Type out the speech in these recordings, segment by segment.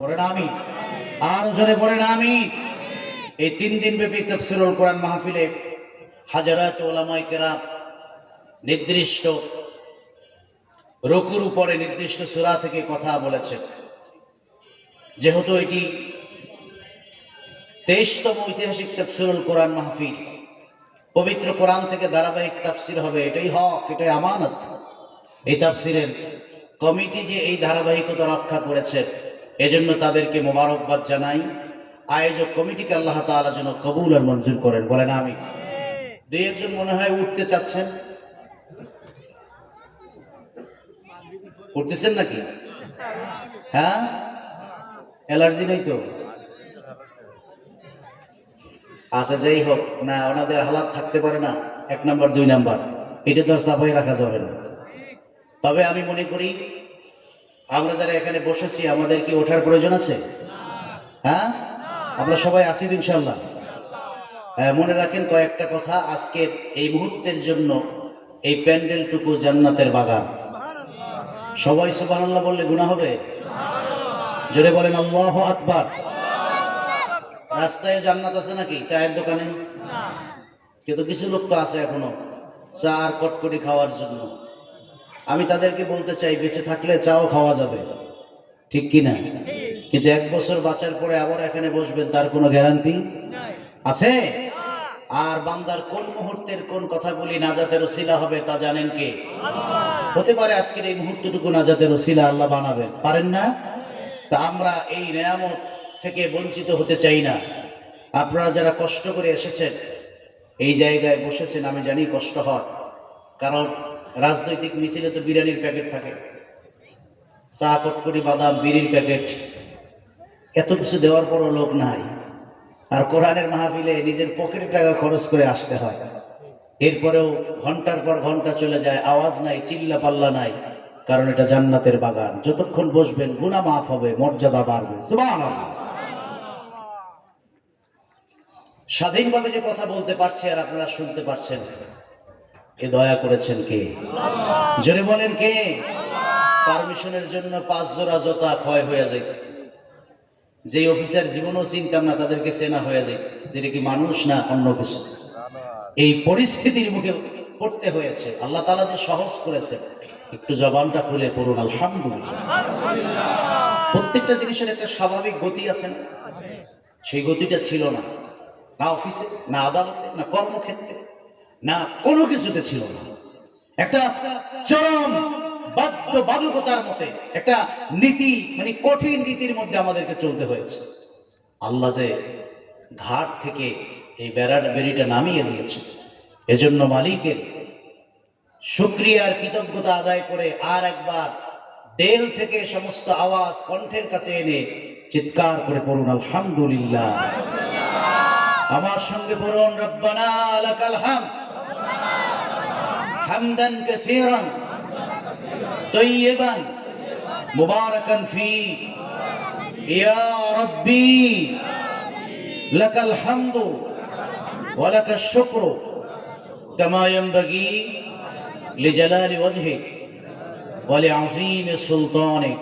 আর আমি। এই তিন দিন কোরআন মাহফিলে নির্দিষ্ট রকুর উপরে নির্দিষ্ট সূরা থেকে কথা বলেছে যেহেতু এটি তেইশতম ঐতিহাসিক তফসিরুল কোরআন মাহফিল, পবিত্র কোরআন থেকে ধারাবাহিক তাফসির হবে, এটাই হক, এটাই আমানত। এই তাফসিরের কমিটি যে এই ধারাবাহিকতা রক্ষা করেছে এজন্য তাদেরকে মোবারকবাদ জানাই। আয়োজক কমিটিকে আল্লাহ তাআলা যেন কবুল আর মঞ্জুর করেন। বলেন আমি দুই একজন মনে হয় উঠতে চাচ্ছেন। উঠতেছেন নাকি? হ্যাঁ? অ্যালার্জি নেই তো? আচ্ছা যাই হোক। না, ওনাদের হালাত থাকতে পারে না। এক নাম্বার, দুই নাম্বার। এটা তো আর সাফাই রাখা যাবে না। তবে আমি মনে করি আমরা যারা এখানে বসেছি, আমাদের কি ওঠার প্রয়োজন আছে? হ্যাঁ? আমরা সবাই আছি ইনশাল্লাহ হ্যাঁ মনে রাখেন কয়েকটা কথা আজকের এই মুহূর্তের জন্য এই প্যান্ডেলটুকু জান্নাতের বাগান। সবাই সুবহানাল্লাহ বললে গুনাহ হবে? জোরে বলেন, আল্লাহু আকবার। রাস্তায় জান্নাত আছে নাকি? চায়ের দোকানে? কিন্তু কিছু লোক তো আছে এখনও। চা আর কটকটি খাওয়ার জন্য। আমি তাদেরকে বলতে চাই, বেঁচে থাকলে চাও খাওয়া যাবে। ঠিক কি না কিন্তু এক বছর বাঁচার পরে আবার এখানে বসবেন, তার কোনো গ্যারান্টি? আছে? আর বান্দার কোন মুহূর্তের কোন কথাগুলি নাজাতের ওসিলা হবে তা জানেন কে? হতে পারে আজকের এই মুহূর্তটুকু নাজাতের ওসিলা আল্লাহ বানাবেন। পারেন না? তা আমরা এই নেয়ামত থেকে বঞ্চিত হতে চাই না। আপনারা যারা কষ্ট করে এসেছেন, এই জায়গায় বসেছেন, আমি জানি কষ্ট হয়। কারণ রাজনৈতিক মিছিলে তো বিরিয়ানির প্যাকেট থাকে। চা, কটকটি, বাদাম বিড়ির প্যাকেট। এত কিছু দেওয়ার পরও লোক নাই। আর কোরআনের মাহফিলে নিজের পকেটে টাকা খরচ করে আসতে হয়। এরপরেও ঘণ্টার পর ঘণ্টা চলে যায়, আওয়াজ নাই চিল্লা পাল্লা নাই, কারণ এটা জান্নাতের বাগান। যতক্ষণ বসবেন গুণা মাফ হবে, মর্যাদা বাড়বে। স্বাধীনভাবে যে কথা বলতে পারছে আর আপনারা শুনতে পারছেন। এ দয়া করেছেন কে? জোরে বলেন কে? পারমিশনের জন্য পাঁচ জোড়া জোতা ক্ষয় হয়ে যেত যে অফিসার জীবনও চিনতাম না, তাদেরকে চেনা হয়ে যেত যেটা কি মানুষ না অন্য কিছু? এই পরিস্থিতির মুখে পড়তে হয়েছে। আল্লাহ তালা যে সহজ করেছে একটু জবানটা খুলে পড়ুন, আলহামদুলিল্লাহ। প্রত্যেকটা জিনিসের একটা স্বাভাবিক গতি আছে না? সেই গতিটা ছিল না। না অফিসে, না আদালতে, না কর্মক্ষেত্রে। না, কোনো কিছুতে ছিল না। একটা চরম বাধ্য বাধকতার মতে, একটা নীতি মানে কঠিন নীতির মধ্যে আমাদেরকে চলতে হয়েছে। আল্লাহ যে ঘাট থেকে এই বেড়ার বেরিটা নামিয়ে দিয়েছে, এজন্য মালিকের শুক্রিয়ার কৃতজ্ঞতা আদায় করে আর একবার দেল থেকে সমস্ত আওয়াজ কণ্ঠের কাছে এনে চিৎকার করে পড়ুন, আলহামদুলিল্লাহ। আমার সঙ্গে পড়ুন, রব্বানা লাকাল হামদ। হামদান কাসীরান طيبا مباركا فيه يا ربي لك الحمد ولك الشكر كما ينبغي لجلال وجهك ولعظيم سلطانك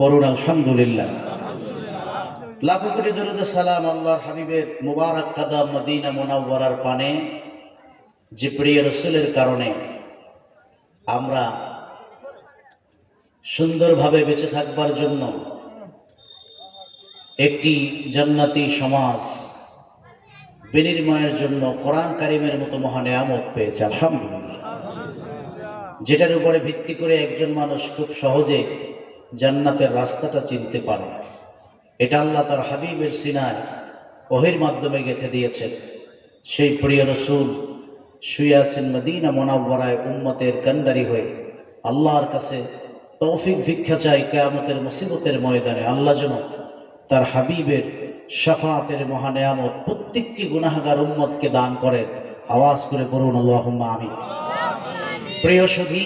পড়ুন আলহামদুলিল্লাহ লাখো কোটি দরুদ সালাম আল্লাহর হাবিবের মুবারক কাদাম মদিনা মুনাওয়ারার পানে যে প্রিয় রসুলের কারণে আমরা সুন্দরভাবে বেঁচে থাকবার জন্য একটি জান্নাতি সমাজ বিনির্মাণের জন্য কোরআন কারিমের মতো মহান আমত পেয়েছে, আলহামদুলিল্লাহ। যেটার উপরে ভিত্তি করে একজন মানুষ খুব সহজে জান্নাতের রাস্তাটা চিনতে পারে। এটা আল্লাহ তার হাবিবের সিনায় ওহির মাধ্যমে গেঁথে দিয়েছেন। সেই প্রিয় রসুল শুয়াসিন মদিনা মোনাব্বরায় উম্মতের কান্ডারি হয়ে। আল্লাহর কাছে তৌফিক ভিক্ষা চাই কেয়ামতের মুসিবতের ময়দানে। আল্লাহ যেন তার হাবিবের শাফাতের মহানেয়ামত প্রত্যেকটি গুনাহাগার উম্মতকে দান করেন। আওয়াজ করে পড়ুন, আল্লাহুম্মা আমি প্রিয় সধী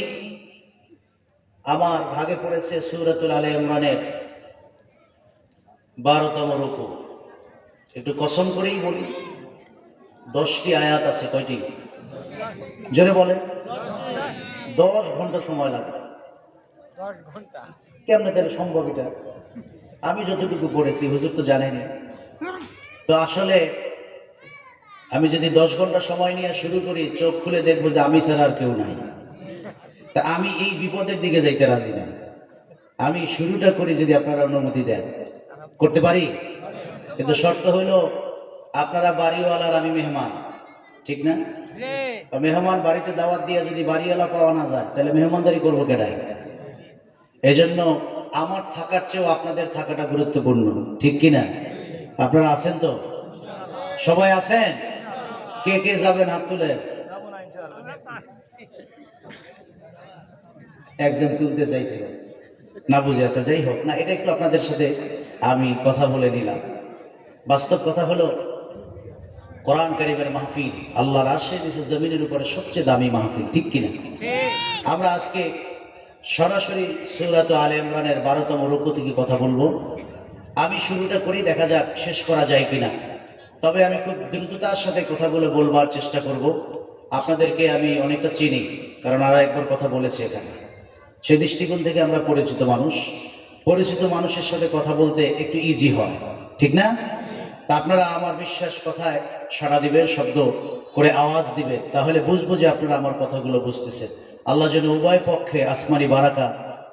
আমার ভাগে পড়েছে সুরতুল আলে ইমরানের বারোতম রুকু। একটু কসম করেই বলি, দশটি আয়াত আছে, কয়টি? জোরে বলেন। দশ ঘণ্টা সময় লাগবে। দশ ঘণ্টা। কেমনে তাহলে সম্ভব এটা? আমি যতটুকু পড়েছি হুজুর তো জানেনি তো আসলে আমি যদি দশ ঘণ্টা সময় নিয়ে শুরু করি চোখ খুলে দেখব যে আমি ছাড়া আর কেউ নাই। তা আমি এই বিপদের দিকে যাইতে রাজি না। আমি শুরুটা করি যদি আপনারা অনুমতি দেন। করতে পারি? কিন্তু শর্ত হলো আপনারা বাড়িওয়ালার আমি মেহমান। ঠিক না? মেহমান বাড়িতে দাওয়াত দিয়ে যদি বাড়িওয়ালা পাওয়া না যায় তাহলে মেহমানদারি করব কেডায়? এই জন্য আমার থাকার চেয়েও আপনাদের থাকাটা গুরুত্বপূর্ণ ঠিক কিনা আপনারা আছেন তো? সবাই আছেন? কে কে যাবেন হাত তুলেন একজন তুলতে চাইছিল না বুঝে আছে যাই হোক। না এটা একটু আপনাদের সাথে আমি কথা বলে নিলাম। বাস্তব কথা হলো কোরআন কারিমের মাহফিল, আল্লাহর আশে নিচে জমিনের উপরে সবচেয়ে দামি মাহফিল, ঠিক কিনা? আমরা আজকে সরাসরি সৌরাত আলে ইমরানের বারোতম রুকু থেকে কথা বলব। আমি শুরুটা করি, দেখা যাক শেষ করা যায় কিনা। তবে আমি খুব দ্রুততার সাথে কথাগুলো বলবার চেষ্টা করব। আপনাদেরকে আমি অনেকটা চিনি, কারণ আরও একবার কথা বলেছি এখানে। সেই দৃষ্টিকোণ থেকে আমরা পরিচিত মানুষ। পরিচিত মানুষের সাথে কথা বলতে একটু ইজি হয়, ঠিক না? তা আপনারা আমার বিশ্বাস কথায় সাড়া দিবেন শব্দ করে আওয়াজ দিবেন। তাহলে বুঝব যে আপনারা আমার কথাগুলো বুঝতেছেন। আল্লাহ যেন উভয় পক্ষে আসমানি বারাকা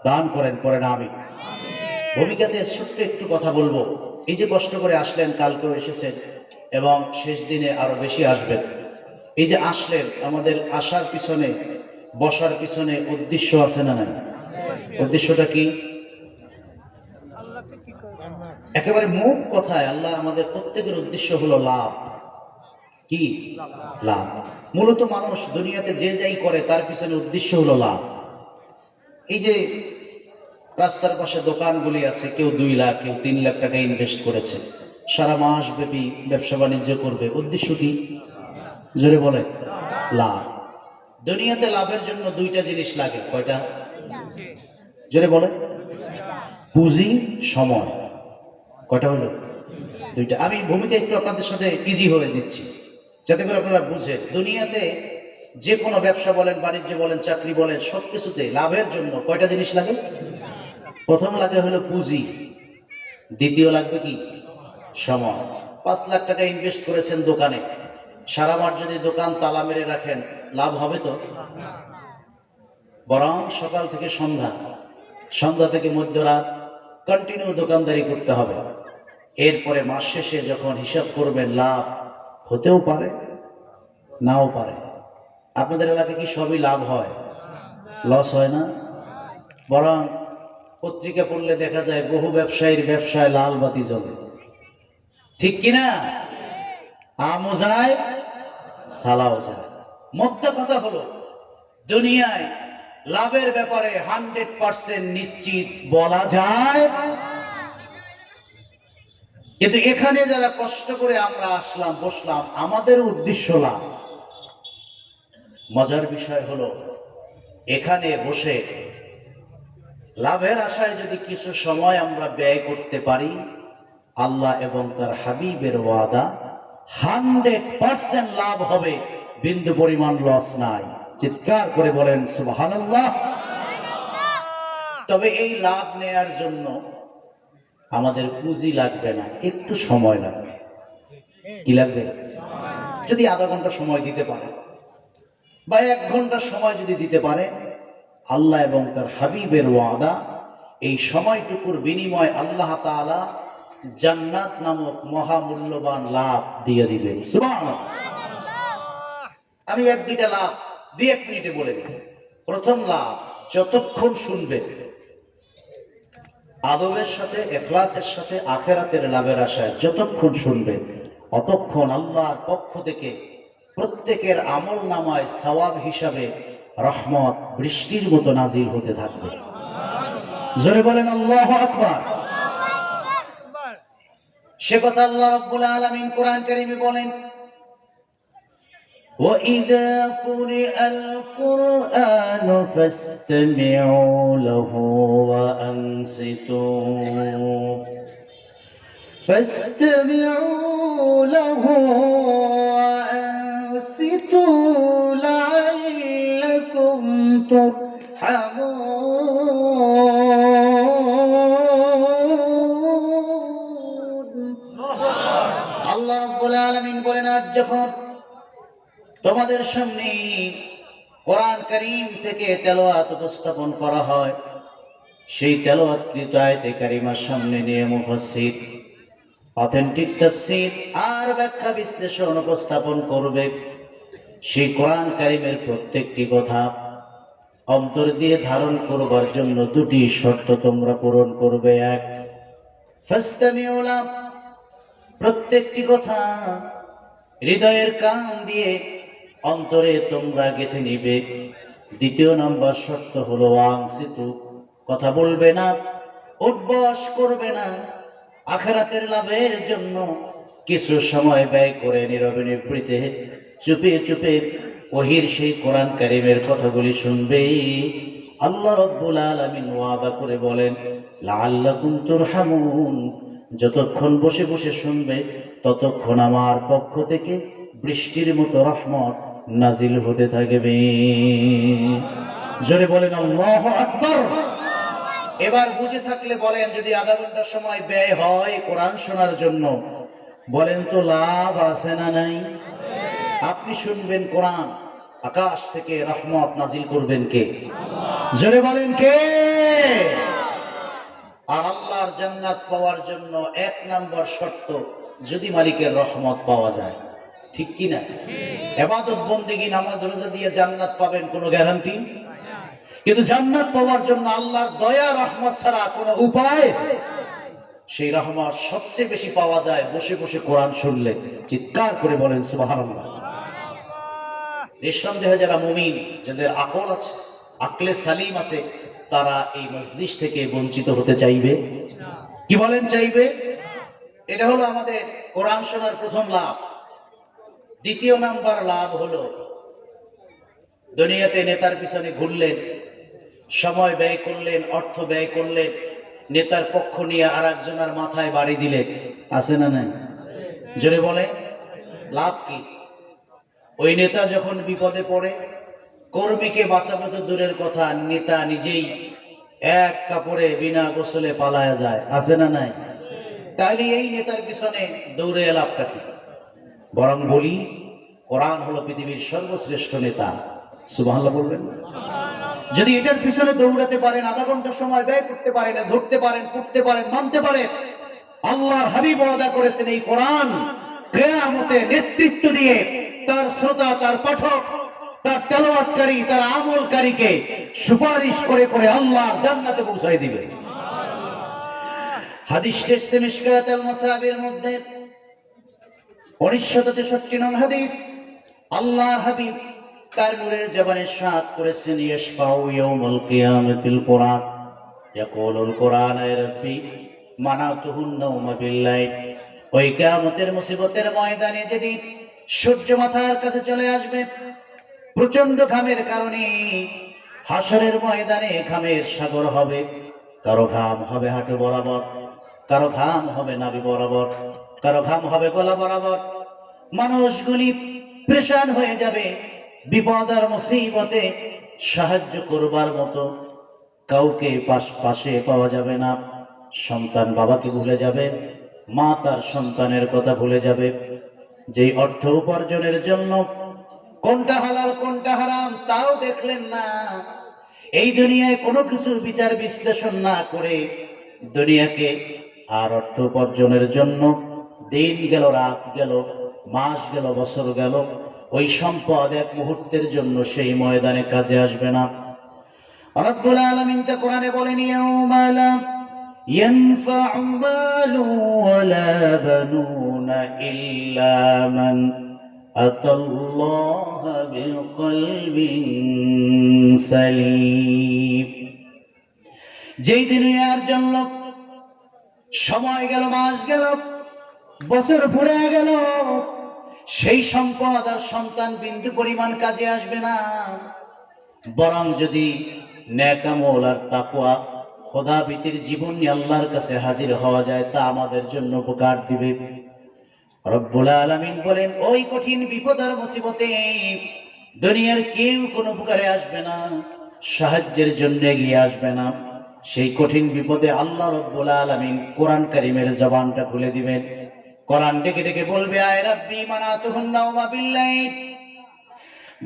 দান করেন করেন আমি। ভূমিকাতে ছোট্ট একটু কথা বলব। এই যে কষ্ট করে আসলেন কালকেও এসেছেন এবং শেষ দিনে আরও বেশি আসবেন। এই যে আসলেন আমাদের আসার পিছনে বসার পিছনে উদ্দেশ্য আছে না নাই? উদ্দেশ্যটা কি? একেবারে মুখ কথায় আল্লাহ আমাদের প্রত্যেকের উদ্দেশ্য হলো লাভ। কি? লাভ। মূলত মানুষ দুনিয়াতে যে যাই করে, তার পিছনে উদ্দেশ্য হলো লাভ। এই যে রাস্তার পাশে দোকানগুলি আছে, কেউ দুই লাখ, কেউ তিন লাখ টাকা ইনভেস্ট করেছে। সারা মাস ব্যাপী ব্যবসা বাণিজ্য করবে। উদ্দেশ্য কি? জোরে বলে লাভ। দুনিয়াতে লাভের জন্য দুইটা জিনিস লাগে। কয়টা? জোরে বলে পুঁজি, সময়। কয়টা হলো? দুইটা। আমি ভূমিকা একটু আপনাদের সাথে ইজি হয়ে নিচ্ছি। যাতে করে আপনারা বুঝেন, দুনিয়াতে যে কোনো ব্যবসা বলেন, বাণিজ্য বলেন, চাকরি বলেন সব কিছুতে লাভের জন্য কয়টা জিনিস লাগে? প্রথম লাগে হলো পুঁজি। দ্বিতীয় লাগবে কি? সময়। পাঁচ লাখ টাকা ইনভেস্ট করেছেন দোকানে। সারা মাস যদি দোকান তালা মেরে রাখেন, লাভ হবে তো? বরং সকাল থেকে সন্ধ্যা। সন্ধ্যা থেকে মধ্যরাত কন্টিনিউ দোকানদারি করতে হবে। এরপরে মাস শেষে যখন হিসাব করবেন, লাভ হতেও পারে, নাও পারে। আপনাদের এলাকায় কি সবই লাভ হয়? লস হয় না? বরং পত্রিকা পড়লে দেখা যায় বহু ব্যবসায়ীর ব্যবসায় লাল বাতি জ্বলে। ঠিক কিনা আমও যায়, সালাও যায়। মধ্য কথা হলো, দুনিয়ায় লাভের ব্যাপারে হান্ড্রেড পার্সেন্ট নিশ্চিত বলা যায়। কিন্তু এখানে যারা কষ্ট করে আমরা আসলাম, বসলাম, আমাদের উদ্দেশ্য লাভ। মজার বিষয় হলো, এখানে বসে লাভের আশায় যদি কিছু সময় আমরা ব্যয় করতে পারি, আল্লাহ এবং তার হাবিবের ওয়াদা হান্ড্রেড পার্সেন্ট লাভ হবে, বিন্দু পরিমাণ লস নাই। চিৎকার করে বলেন, সুবহানাল্লাহ। তবে এই লাভ নেয়ার জন্য আমাদের পুঁজি লাগবে না, একটু সময় লাগবে। কি লাগবে? যদি আধা ঘণ্টা সময় দিতে পারে, বা এক ঘণ্টা সময় যদি দিতে পারে, আল্লাহ এবং তার হাবিবের ওয়াদা, এই সময়টুকুর বিনিময় আল্লাহ তাআলা জান্নাত নামক মহামূল্যবান লাভ দিয়ে সুবহানাল্লাহ। আমি এক দুইটা লাভ, দুই এক মিনিটে বলে দিই। প্রথম লাভ, যতক্ষণ শুনবে আদবের সাথে এখলাসের সাথে আখেরাতের লাভের আশায় যতক্ষণ শুনবে অতক্ষণ আল্লাহর পক্ষ থেকে প্রত্যেকের আমল নামায় সওয়াব হিসাবে রহমত বৃষ্টির মতো নাজিল হতে থাকবে। জোরে বলেন আল্লাহ আকবার। সে কথা আল্লাহ রাব্বুল আলামিন কোরআন কারীমে বলেন وإذا قرئ القرآن فاستمعوا له وأنصتوا. فاستمعوا له وأنصتوا لعلكم ترحمون. الله رب العالمين বলেন আর তোমাদের সামনে কোরআন করিম থেকে তেলোয়াত উপস্থাপন করা হয়। সেই তেলাওয়াতকৃত আয়াতে কারিমার সামনে নিয়ে মুফাসসির, অথেন্টিক তাফসীর আর ব্যাখ্যা বিশ্লেষণ উপস্থাপন করবে সেই কোরআন কারিমের প্রত্যেকটি কথা। অন্তর দিয়ে ধারণ করবার জন্য দুটি শর্ত তোমরা পূরণ করবে। এক প্রত্যেকটি কথা হৃদয়ের কান দিয়ে অন্তরে তোমরা গেঁথে নিবে। দ্বিতীয় নম্বর শর্ত হলো আংসিতু কথা বলবে না, উদ্বাস করবে না। আখেরাতের লাভের জন্য কিছু সময় ব্যয় করে নীরবে নিবৃতে চুপে চুপে ওহির সেই কোরআন কারিমের কথাগুলি শুনবে আল্লাহ রব্বুল আলামিন ওয়াদা করে বলেন, লাআল্লাকুম তুরহামুন। যতক্ষণ বসে বসে শুনবে, ততক্ষণ আমার পক্ষ থেকে বৃষ্টির মতো রহমত নাজিল হতে থাকবে। জোরে বলেন, আল্লাহু আকবার। এবার বুঝে থাকলে বলেন, যদি আধা ঘণ্টা সময় ব্যয় হয় কোরআন শোনার জন্য, বলেন তো লাভ আছে না নাই? আপনি শুনবেন কোরআন, আকাশ থেকে রহমত নাজিল করবেন কে? জোরে বলেন কে? আর আল্লাহর জান্নাত পাওয়ার জন্য এক নম্বর শর্ত, যদি মালিকের রহমত পাওয়া যায়। ঠিক কি না এবাদত বন্দিগি নামাজ রোজা দিয়ে জান্নাত পাবেন কোনো গ্যারান্টি কিন্তু জান্নাত পাওয়ার জন্য আল্লাহর দয়া, রহমত ছাড়া কোনো উপায়? সেই রহমত সবচেয়ে বেশি পাওয়া যায় বসে বসে কোরআন শুনলে। চিৎকার করে বলেন, সুবহানাল্লাহ। নিঃসন্দেহে যারা মুমিন, যাদের আকল আছে, আকলে সালিম আছে, তারা এই মজলিস থেকে বঞ্চিত হতে চাইবে? কি বলেন চাইবে? এটা হলো আমাদের কোরআন শোনার প্রথম লাভ। দ্বিতীয় নাম্বার লাভ হলো, দুনিয়াতে নেতার পিছনে ঘুরলেন, সময় ব্যয় করলেন, অর্থ ব্যয় করলেন, নেতার পক্ষ নিয়ে আর একজনের মাথায় বাড়ি দিলেন। আছে না নাই? জোরে বলে লাভ কি? ওই নেতা যখন বিপদে পড়ে, কর্মীকে বাঁচাবো তো দূরের কথা, নেতা নিজেই এক কাপড়ে বিনা গোসলে পালায়া যায়। আছে না নাই? তাহলে এই নেতার পিছনে দৌড়ে লাভটা ঠিক। বরং বলি, কোরআন হলো পৃথিবীর সর্বশ্রেষ্ঠ নেতা। সুবহানাল্লাহ বলবেন? যদি এটার পিছনে দৌড়াতে পারেন, আধা ঘণ্টা সময় ব্যয় করতে পারেন, ধরতে পারেন পড়তে পারেন, মানতে পারেন, আল্লাহর হাবিব ওয়াদা করেছেন এই কোরআন কেয়ামতে নেতৃত্ব দিয়ে তার শ্রোতা, তার পাঠক, তার তেলাওয়াতকারী, তার আমলকারীকে সুপারিশ করে করে আল্লাহর জান্নাতে পৌঁছায় দিবে। হাদিস টেসে মিশকাত আল মাসাবির মধ্যে উনিশশত তেষট্টি নং হাদিস। আল্লাহর হাবিব তার নূরের জবানের সাত করেছেন, ইয়াশফাউ ইয়াউমাল কিয়ামাতিল কোরআন। ইয়াকুলুল কোরআন, আয় রাব্বি, মানাতুহুন নাওমা বিল্লাইল। ওই কিয়ামতের মুসিবতের ময়দানে যেদিন সূর্য মাথার কাছে চলে আসবে প্রচণ্ড ঘামের কারণে হাসরের ময়দানে ঘামের সাগর হবে। কারও ঘাম হবে হাঁটু বরাবর, কারও ঘাম হবে নাভি বরাবর। কারও ঘাম হবে গলা বরাবর। মানুষগুলি প্রেশান হয়ে যাবে। বিপদ আর মুসিবতে সাহায্য করবার মতো কাউকে পাশ পাওয়া যাবে না। সন্তান বাবাকে ভুলে যাবে। মা তার সন্তানের কথা ভুলে যাবে। যেই অর্থ উপার্জনের জন্য কোনটা হালাল, কোনটা হারাম তাও দেখলেন না। এই দুনিয়ায় কোনো কিছু বিচার বিশ্লেষণ না করে দুনিয়াকে আর অর্থ উপার্জনের জন্য দিন গেল, রাত গেল, মাস গেল, বছর গেল। ওই সম্পদ এক মুহূর্তের জন্য সেই ময়দানে কাজে আসবে না। রব্বুল আলামিন তা কোরআনে বলেন, ইয়াউমা লা ইয়ানফা'ু মালু ওয়ালা বানুনা ইল্লা মান আতাল্লাহা বিকলবিন সালিম। যেই দুনিয়ার জন্য সময় গেল, মাস গেল বছর ফুরে গেল, সেই সম্পদ আর সন্তান বিন্দু পরিমাণ কাজে আসবে না। বরং যদি ন্যাকামল আর তাকুয়া খোদা ভীতির জীবন নিয়ে আল্লাহর কাছে হাজির হওয়া যায়, তা আমাদের জন্য উপকার দিবে। রব্বুল আলামিন বলেন, ওই কঠিন বিপদ আর মুসিবতে দুনিয়ার কেউ কোনো উপকারে আসবে না, সাহায্যের জন্য এগিয়ে আসবে না। সেই কঠিন বিপদে আল্লাহ রব্বুল আলামিন কোরআন কারিমের জবানটা খুলে দিবেন। কোরআন ডেকে ডেকে বলবে, আয় রাব্বি, মানাতুহুন্না ওয়া বিল্লাইল।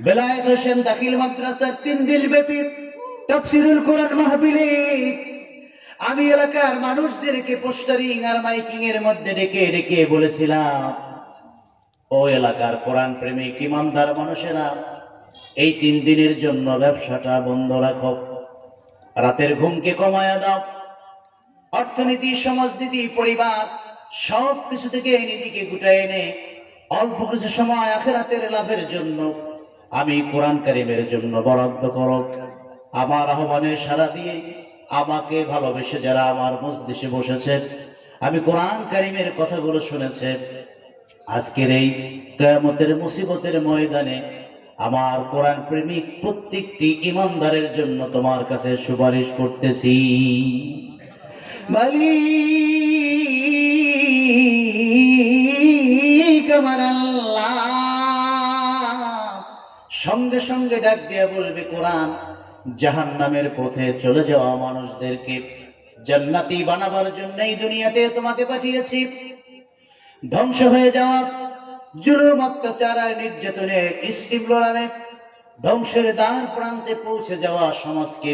বেলায়েত হোসেন দাখিল মাদ্রাসার তিন দিন ব্যাপী তাফসিরুল কোরআন মাহফিলে আমি এলাকার মানুষদেরকে পোস্টারিং আর মাইকিং এর মধ্যে ডেকে ডেকে বলেছিলাম, ও এলাকার কোরআন প্রেমিক ইমানদার মানুষেরা, এই তিন দিনের জন্য ব্যবসাটা বন্ধ রাখো। রাতের ঘুমকে কমায়া দাও। অর্থনীতি, সমাজনীতি, পরিবার সব কিছু থেকে নিজেকে গুটায় এনে অল্প কিছু সময় আখেরাতের লাভের জন্য আমি কোরআন কারিমের জন্য বরাদ্দ করো আমার আহ্বানের সারা দিয়ে আমাকে ভালোবেসে যারা আমার মসজিদে বসেছে, আমি কোরআন কারিমের কথাগুলো শুনেছে। আজকের এই কেয়ামতের মুসিবতের ময়দানে আমার কোরআন প্রেমিক প্রত্যেকটি ইমানদারের জন্য তোমার কাছে সুপারিশ করতেছি। মালিক! সঙ্গে সঙ্গে ডাক দিয়া বলবে, কোরআন জাহান নামের পথে চলে যাওয়া মানুষদেরকে জান্নাতি বানাবার জন্য এই দুনিয়াতে তোমাকে পাঠিয়েছি। ধ্বংস হয়ে যাওয়া, জুলুম, অত্যাচার আর নির্যাতনে স্কিম লড়ানে ধ্বংসের দ্বার প্রান্তে পৌঁছে যাওয়া সমাজকে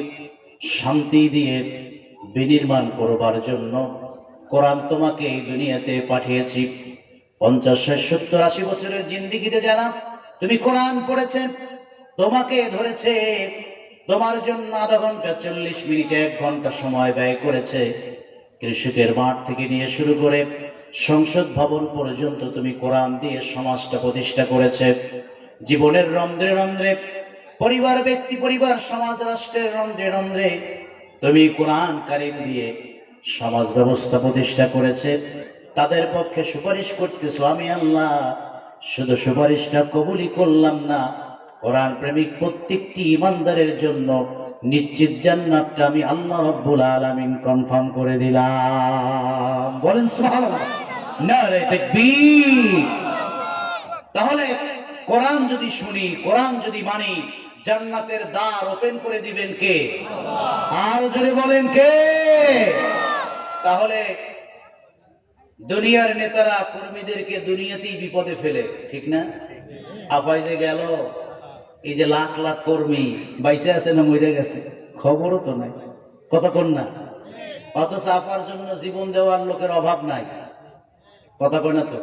শান্তি দিয়ে বিনির্মাণ করবার জন্য কোরআন তোমাকে এই দুনিয়াতে পাঠিয়েছি। পঞ্চাশ সত্তর, আশি বছরের জিন্দিগিতে যারা তুমি কোরআন পড়েছেন তোমাকে ধরেছে, তোমার জন্য আধা ঘণ্টা, চল্লিশ মিনিট, এক ঘণ্টা সময় ব্যয় করেছে। কৃষকের মাঠ থেকে নিয়ে শুরু করে সংসদ ভবন পর্যন্ত তুমি কোরআন দিয়ে সমাজটা প্রতিষ্ঠা করেছে। জীবনের রন্ধ্রে রন্ধ্রে, পরিবার, ব্যক্তি, পরিবার, সমাজ, রাষ্ট্রের রন্ধ্রে রন্ধ্রে তুমি কোরআন কারিম দিয়ে সমাজ ব্যবস্থা প্রতিষ্ঠা করেছে। তাদের পক্ষে সুপারিশ করতেছো আমি আল্লাহ। শুধু সুপারিশটা কবুলই করলাম না, কোরআন প্রেমিক প্রত্যেকটি ইমানদারের জন্য নিশ্চিত জান্নাতটা আমি আল্লাহ রব্বুল আলামিন কনফার্ম করে দিলাম। বলেন সুবহানাল্লাহ। নারে তাকবীর। তাহলে কোরআন যদি শুনি, কোরআন যদি মানি, জান্নাতের দ্বার ওপেন করে দিবেন কে? আর জোরে বলেন কে? তাহলে দুনিয়ার নেতারা কর্মীদেরকে দুনিয়াতেই বিপদে ফেলে, ঠিক না? আপাই যে গেল, এই যে লাখ লাখ কর্মী বাইসে আছে না মরে গেছে? খবরও তো নাই। কতক্ষণ না। অথচ আপার জন্য জীবন দেওয়ার লোকের অভাব নাই। কথা কয় না তো?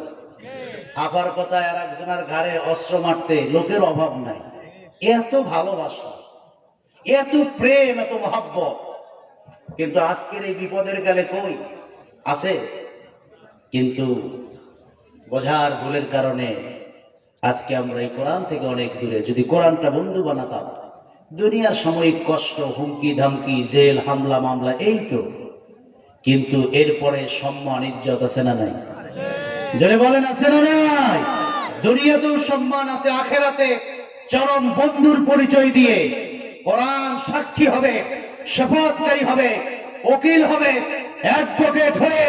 আপার কথা আর একজনের ঘাড়ে অস্ত্র মারতে লোকের অভাব নাই। এত ভালোবাসা, এত প্রেম, এত মহাব্বত। কিন্তু আজকের এই বিপদের কালে কই? আছে। কিন্তু বোঝার ভুলের কারণে আজকে আমরা এই কোরআন থেকে অনেক দূরে। যদি কোরআনটা বন্ধু বানাতাম, দুনিয়ার সাময়িক কষ্ট, হুমকি, ধামকি, জেল, হামলা, মামলা, এই তো। কিন্তু এরপরে সম্মান, ইজ্জত আছে না নাই? জোরে বলেন, আছে না নাই? দুনিয়াতেও সম্মান আছে, আখেরাতে চরম বন্ধুর পরিচয় দিয়ে কোরআন সাক্ষী হবে। শপথকারী হবে, উকিল হবে অ্যাডভোকেট হয়ে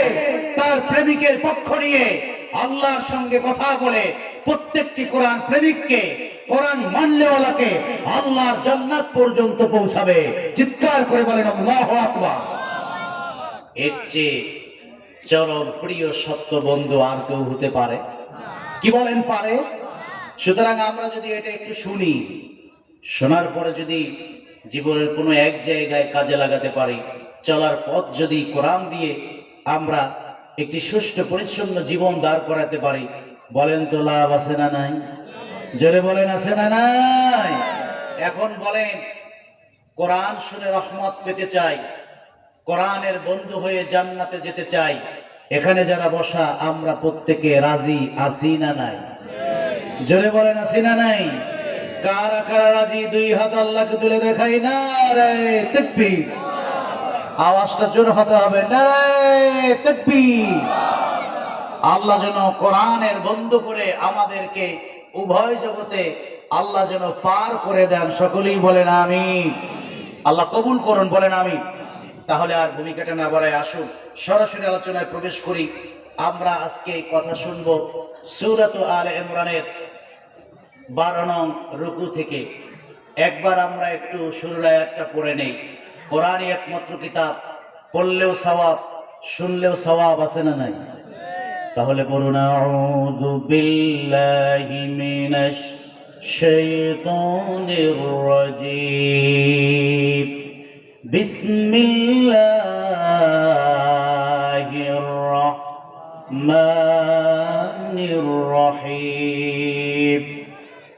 তার প্রেমিকের পক্ষ নিয়ে আল্লাহর সঙ্গে কথা বলে প্রত্যেকটি কোরআন প্রেমিককে, কোরআন মানলেওয়ালাকে আল্লাহর জান্নাত পর্যন্ত পৌঁছাবে। চিৎকার করে বলেন, আল্লাহু আকবার। এর চেয়ে চরম প্রিয় সত্য বন্ধু আর কেউ হতে পারে? কি বলেন, পারে? সুতরাং আমরা যদি এটা একটু শুনি, শোনার পরে যদি জীবনের কোনো এক জায়গায় কাজে লাগাতে পারি। চলার পথ যদি কোরআন দিয়ে আমরা একটি সুষ্ঠু, পরিচ্ছন্ন জীবন দাঁড় করাতে পারি। বলেন তো লাভ আছে না নাই? জোরে বলেন, আছে না নাই? এখন বলেন, কোরআন শুনে রহমত পেতে চাই। কোরআনের বন্ধু হয়ে জান্নাতে যেতে চাই। এখানে যারা বসা, আমরা প্রত্যেকে রাজি আছি না নাই? জোরে বলেন, আছি না নাই? কারা কারা রাজি? দুই হাত আল্লাহকে তুলে দেখাই না রে তেকবি আওয়াজটা জোর হতে হবে না রে তেকবি আল্লাহ যেন কোরআনের বন্ধু করে আমাদেরকে উভয় জগতে আল্লাহ যেন পার করে দেন, সকলেই বলেন আমি আল্লাহ কবুল করুন, বলেন আমি তাহলে আর ভূমিকাটা না বাড়ায় আসুন। সরাসরি আলোচনায় প্রবেশ করি। আমরা আজকে কথা শুনব সৌরাত আল ইমরানের বারো নং রুকু থেকে। একবার আমরা একটু শুরুর আয়াতটা পড়ে নেই। কোরআনই একমাত্র কিতাব। পড়লেও সওয়াব, শুনলেও সওয়াব আছে না নাই? তাহলে বলুন আউযু বিসমিল্লাহির রাহমানির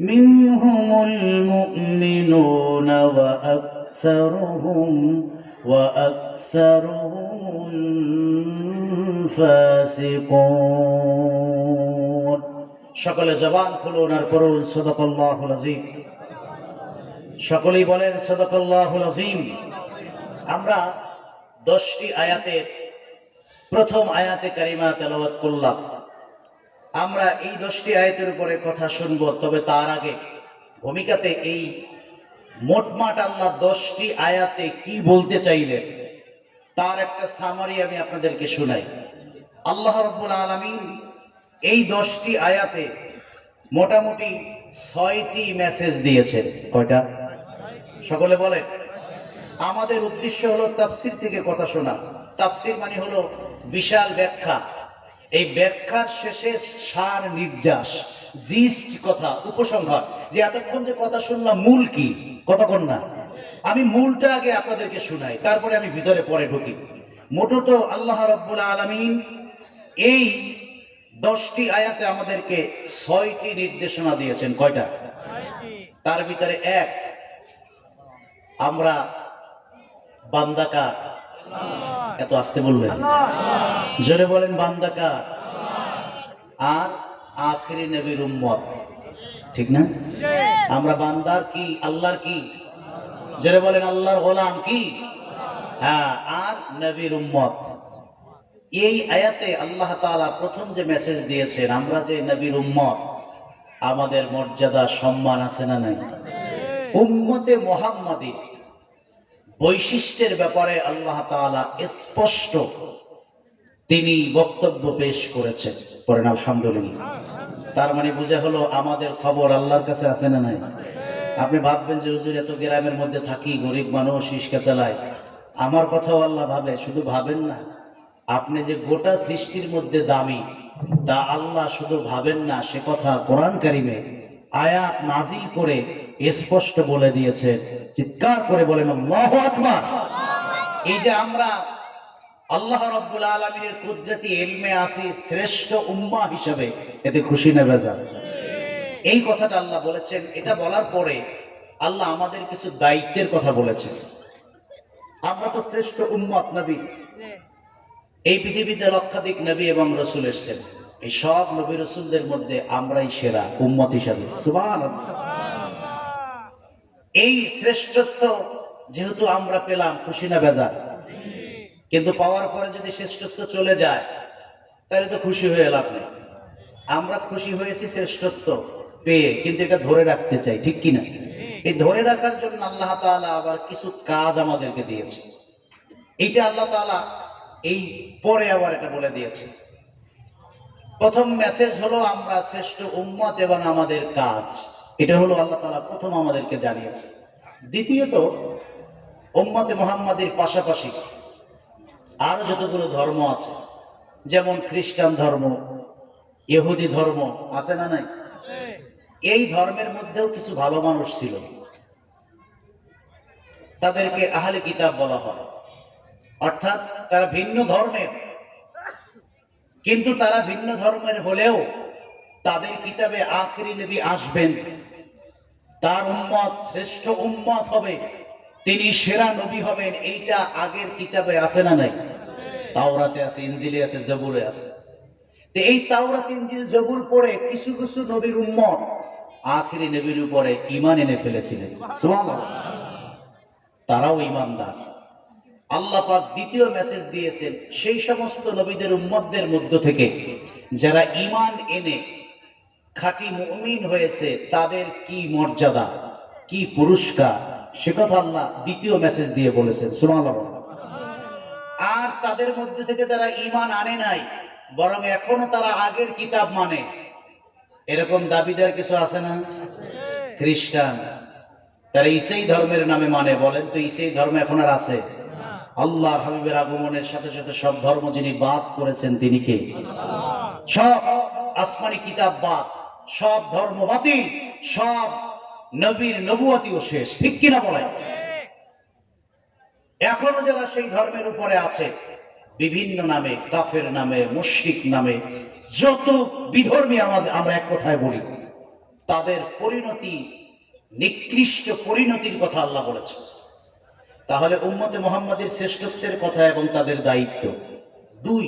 منهم المؤمنون وأكثرهم وأكثرهم الفاسقون সকলে জবান খুলুন আর পড়ুন সদাকল্লাহুল আজিম সকলেই বলেন সদাকল্লাহুল আজিম আমরা দশটি আয়াতের প্রথম আয়াতে কারিমা তেলাওয়াত করলাম আমরা এই দশটি আয়াতের উপরে কথা শুনব, তবে তার আগে ভূমিকাতে এই মোটমাট আল্লাহ দশটি আয়াতে কি বলতে চাইলেন, তার একটা সামারি আমি আপনাদেরকে শোনাই। আল্লাহ রব্বুল আলমিন এই দশটি আয়াতে মোটামুটি ছয়টি মেসেজ দিয়েছেন। কয়টা? সকলে বলেন। আমাদের উদ্দেশ্য হলো তাফসির থেকে কথা শোনা। তাফসির মানে হলো বিশাল ব্যাখ্যা। এই ব্যাখ্যার শেষে সার নির্যাস জিস্ট কথা উপসংহার যে এতক্ষণ যে কথা শুনলাম মূল কি? কতক্ষণ না? আমি মূলটা আগে আপনাদেরকে শোনাই তারপরে আমি ভিতরে পরে ঢুকি। মোটত আল্লাহ রব্বুল আলমিন এই দশটি আয়াতে আমাদেরকে ছয়টি নির্দেশনা দিয়েছেন কয়টা? তার ভিতরে এক আমরা বান্দাকা এত আসতে বললেন জোরে বলেন বান্দাকা। আর আখরি নবীর উম্মত। ঠিক না? আমরা বান্দার কি আল্লাহর কি? জোরে বলেন আল্লাহর গোলাম কি? হ্যাঁ আর নবীর উম্মত। এই আয়াতে আল্লাহ তাআলা প্রথম যে মেসেজ দিয়েছেন আমরা যে নবীর উম্মত আমাদের মর্যাদা সম্মান আছে না নাই? উম্মতে মোহাম্মদী। বৈশিষ্ট্যের ব্যাপারে আল্লাহ তাআলা স্পষ্ট তিনি বক্তব্য পেশ করেছেন। পড়েন, আলহামদুলিল্লাহ। তার মানে বুঝে হলো আমাদের খবর আল্লাহর কাছে আছে না নাই? আপনি ভাববেন যে, হুজুর, এত গ্রামের মধ্যে থাকি, গরিব মানুষ, ইস্কা চালায়। আমার কথাও আল্লাহ ভাবে, শুধু ভাবেন না। আপনি যে গোটা সৃষ্টির মধ্যে দামি, তা আল্লাহ শুধু ভাবেন না, সে কথা কোরআন কারিমে আয়াত নাজিল করে স্পষ্ট বলে দিয়েছে, চিৎকার করে বলেন, আল্লাহু আকবার! এই যে আমরা আল্লাহ রব্বুল আলমিনের কুদরতি এলমে আসি শ্রেষ্ঠ উম্মা হিসাবে, এতে খুশি নেবে যা এই কথাটা আল্লাহ বলেছেন, এটা বলার পরে আল্লাহ আমাদের কিছু দায়িত্বের কথা বলেছেন। আমরা তো শ্রেষ্ঠ উম্মত নবী। এই পৃথিবীতে লক্ষাধিক নবী এবং রসুল এসছেন। এই সব নবী রসুলদের মধ্যে আমরাই সেরা উম্মত হিসাবে। সুবান এই শ্রেষ্ঠত্ব যেহেতু আমরা পেলাম, খুশি না বেজার? কিন্তু পাওয়ার পরে যদি শ্রেষ্ঠত্ব চলে যায়, তাহলে তো খুশি হয়ে লাভ নেই। আমরা খুশি হয়েছি শ্রেষ্ঠত্ব পেয়ে, কিন্তু এটা ধরে রাখতে চাই, ঠিক কিনা এই ধরে রাখার জন্য আল্লাহ তাআলা আবার কিছু কাজ আমাদেরকে দিয়েছে। এইটা আল্লাহ তাআলা এই পরে আবার এটা বলে দিয়েছে। প্রথম মেসেজ হলো, আমরা শ্রেষ্ঠ উম্মত এবং আমাদের কাজ। এটা হলো আল্লাহ তালা প্রথম আমাদেরকে জানিয়েছে। দ্বিতীয়ত, উম্মতে মোহাম্মদের পাশাপাশি আরও যতগুলো ধর্ম আছে, যেমন খ্রিস্টান ধর্ম, ইহুদি ধর্ম, আছে না নাই? এই ধর্মের মধ্যেও কিছু ভালো মানুষ ছিল। তাদেরকে আহলে কিতাব বলা হয়। অর্থাৎ তারা ভিন্ন ধর্মের। কিন্তু তারা ভিন্ন ধর্মের হলেও তাদের কিতাবে আখরি নবী আসবেন। তার উম্মত, শ্রেষ্ঠ উম্মত হবে। তিনি সেরা নবী হবেন, এইটা আগের কিতাবে আছে না নাই? তাওরাতে আছে, ইনজিলে আছে, জবুরে আছে। তো এই তাওরাত, ইনজিল, জবুর পড়ে কিছু কিছু নবীর উম্মত আখেরি নবীর উপরে ইমান এনে ফেলেছিলেন। তারাও ঈমানদার। আল্লাহ পাক দ্বিতীয় মেসেজ দিয়েছেন, সেই সমস্ত নবীদের উম্মতদের মধ্য থেকে যারা ইমান এনে খাঁটি মুমিন হয়েছে, তাদের কি মর্যাদা, কি পুরস্কার? সে কথা আল্লাহ দ্বিতীয় মেসেজ দিয়ে বলেছেন, সুবহানাল্লাহ। আর তাদের মধ্যে থেকে যারা ইমান আনে নাই, বরং এখনও তারা আগের কিতাব মানে এরকম দাবিদার কিছু আছে না? খ্রিস্টান, তারা ইসাই ধর্মের নামে মানে বলেন তো ইসাই ধর্ম এখন আর আছে? আল্লাহর হাবিবের আগমনের সাথে সাথে সব ধর্ম যিনি বাদ করেছেন তিনি কে? সব আসমানি কিতাব বাদ। সব ধর্ম বাতিল, সব নবীর নবুয়াতিও শেষ। ঠিক কিনা বলে এখনও যারা সেই ধর্মের উপরে আছে, বিভিন্ন নামে, কাফের নামে, মুশরিক নামে, যত বিধর্মী আমাদের, আমরা এক কথায় বলি, তাদের পরিণতি, নিকৃষ্ট পরিণতির কথা আল্লাহ বলেছে তাহলে উম্মতে মোহাম্মদের শ্রেষ্ঠত্বের কথা এবং তাদের দায়িত্ব। দুই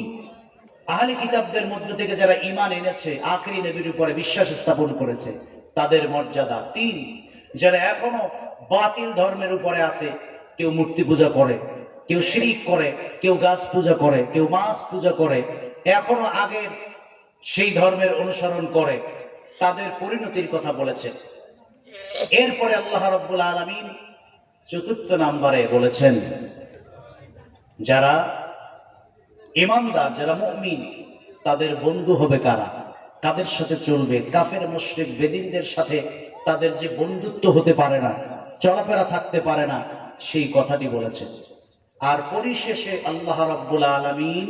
আহলে কিতাবদের মধ্য থেকে যারা ঈমান এনেছে, আখরি নবীর উপরে বিশ্বাস স্থাপন করেছে, তাদের মর্যাদা তিন। যারা এখনও বাতিল ধর্মের উপরে আছে, কেউ মূর্তি পূজা করে, কেউ শিরিক করে, কেউ গাছ পূজা করে, কেউ মাছ পূজা করে, এখনও আগের সেই ধর্মের অনুসরণ করে, তাদের পরিণতির কথা বলেছেন। এরপরে আল্লাহ রব্বুল আলমিন চতুর্থ নাম্বারে বলেছেন, যারা ইমানদার যারা মুমিন, তাদের বন্ধু হবে কারা? কাদের সাথে চলবে? কাফের, মুশরিক, বেদিনদের সাথে তাদের যে বন্ধুত্ব হতে পারে না, চলাফেরা থাকতে পারে না, সেই কথাটি বলেছে। আর পরিশেষে আল্লাহ রাব্বুল আলামিন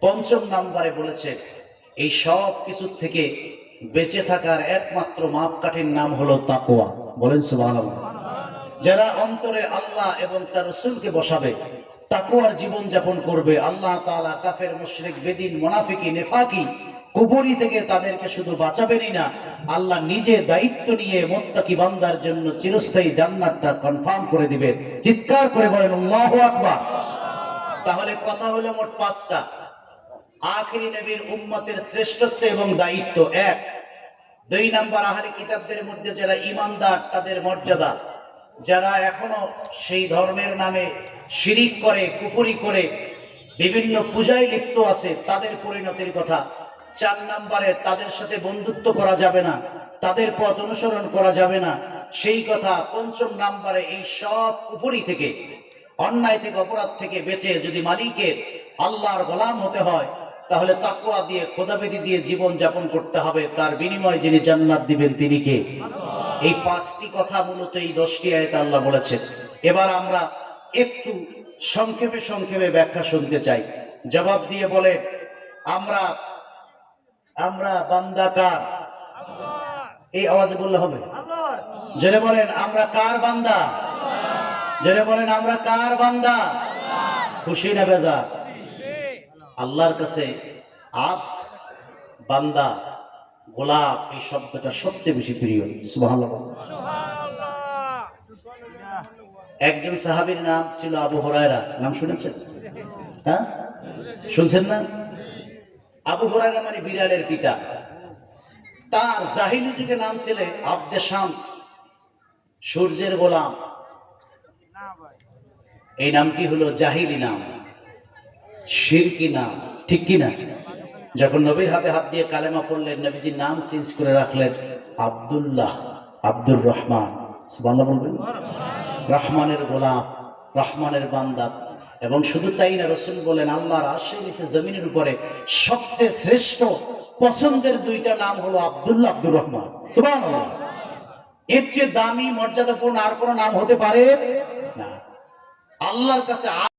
পঞ্চম নাম্বারে বলেছে, এই সব কিছুর থেকে বেঁচে থাকার একমাত্র মাপকাঠির নাম হলো তাকোয়া বলেন সুবহানাল্লাহ। যারা অন্তরে আল্লাহ এবং তার রসুলকে বসাবে তাকুয়ার জীবন যাপন করবে। আল্লাহ তাআলা কাফের, মুশরিক, বেদিন, মুনাফিকি, নেফাকি কুবরি থেকে তাদেরকে শুধু বাঁচাবেনই না, আল্লাহ নিজে দায়িত্ব নিয়ে মোত্তাকি বান্দার জন্য চিরস্থায়ী জান্নাতটা কনফার্ম করে দিবেন চিৎকার করে বলেন, আল্লাহু তাহলে কথা হলো মোট পাঁচটা। আখেরি নবীর উম্মতের শ্রেষ্ঠত্ব এবং দায়িত্ব এক। দুই নাম্বার, আহলে কিতাবদের মধ্যে যারা ইমানদার তাদের মর্যাদা। যারা এখনও সেই ধর্মের নামে শিরিক করে, কুফুরি করে বিভিন্ন পূজায় লিপ্ত আছে, তাদের পরিণতির কথা। চার নাম্বারে, তাদের সাথে বন্ধুত্ব করা যাবে না, তাদের পথ অনুসরণ করা যাবে না। সেই কথা পঞ্চম নাম্বারে, এই সব কুফুরি থেকে, অন্যায় থেকে, অপরাধ থেকে বেঁচে যদি মালিকের আল্লাহর গোলাম হতে হয়, তাহলে তাকুয়া দিয়ে খোদাবেদি দিয়ে জীবন যাপন করতে হবে। তার বিনিময়ে যিনি জান্নাত দিবেন, তিনি কে? এই পাঁচটি কথা মূলত এই দশটি আয়তে আল্লাহ বলেছেন। এবার আমরা একটু সংক্ষেপে সংক্ষেপে ব্যাখ্যা শুনতে চাই। জবাব দিয়ে বলে, আমরা আমরা বান্দা কার এই আওয়াজে বললে হবে? জেনে বলেন, আমরা কার বান্দা? জেনে বলেন, আমরা কার বান্দা? খুশি না বেজা আল্লাহর কাছে আব্দ, বান্দা, গোলাপ এই শব্দটা সবচেয়ে বেশি প্রিয়। সুবহানাল্লাহ। একজন সাহাবীর নাম ছিল আবু হরায়রা। নাম শুনেছেন? হ্যাঁ? শুনছেন না? আবু হরায়রা মানে বিড়ালের পিতা। তার জাহিলি যুগে নাম ছিল আব্দে শামস, সূর্যের গোলাম। এই নামটি হলো জাহিলি নাম। শিরকি নাম। ঠিক কি না? যখন নবীর হাতে হাত দিয়ে কালেমা পড়লেন, নবীজির নাম চেঞ্জ করে রাখলেন আব্দুল্লাহ, আব্দুর রহমান। সুবহানাল্লাহ বলবেন? রহমানের গোলাপ রহমানের বান্দা। এবং শুধু তাই না, রসুল বলেন আল্লাহর আশে নিচে জমিনের উপরে সবচেয়ে শ্রেষ্ঠ পছন্দের দুইটা নাম হলো আবদুল্লা আব্দুর রহমান। সুবহানাল্লাহ। এর চেয়ে দামি, মর্যাদাপূর্ণ আর কোনো নাম হতে পারে না। আল্লাহর কাছে